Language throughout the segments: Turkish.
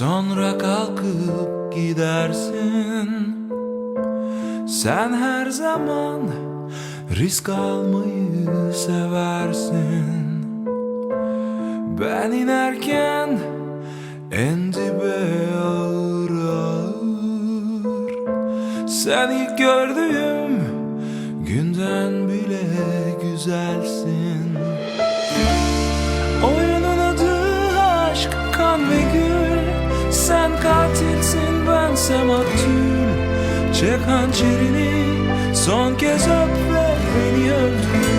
Sonra kalkıp gidersin. Sen her zaman risk almayı seversin. Ben inerken en dibe ağır ağır. Sen ilk gördüğüm günden bile güzelsin bense maktul Çek hançerini son kez öp ve beni öldür.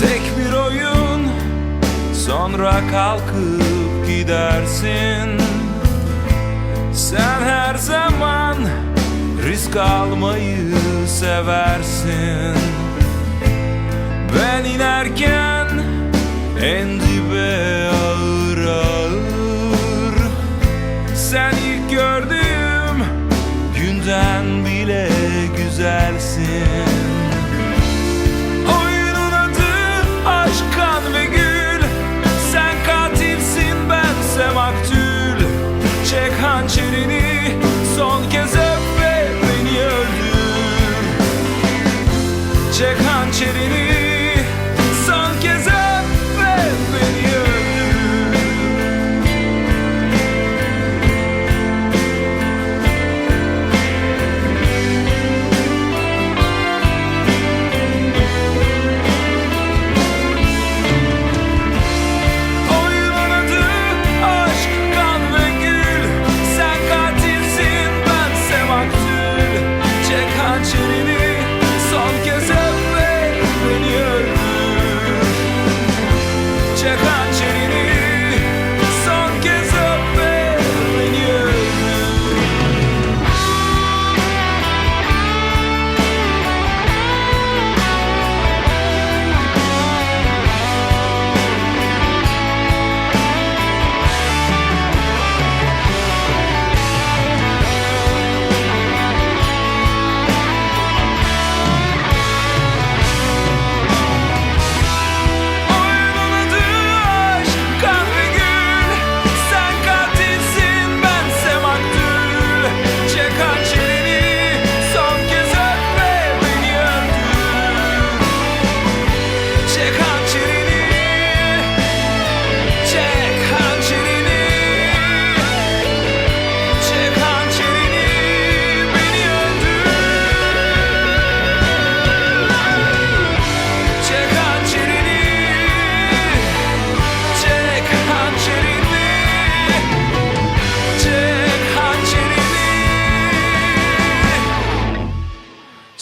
Tek bir oyun Sonra kalkıp gidersin. Sen her zaman risk almayı seversin. Ben inerken en dibe ağır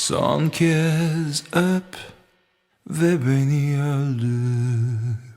Son kez öp ve beni öldür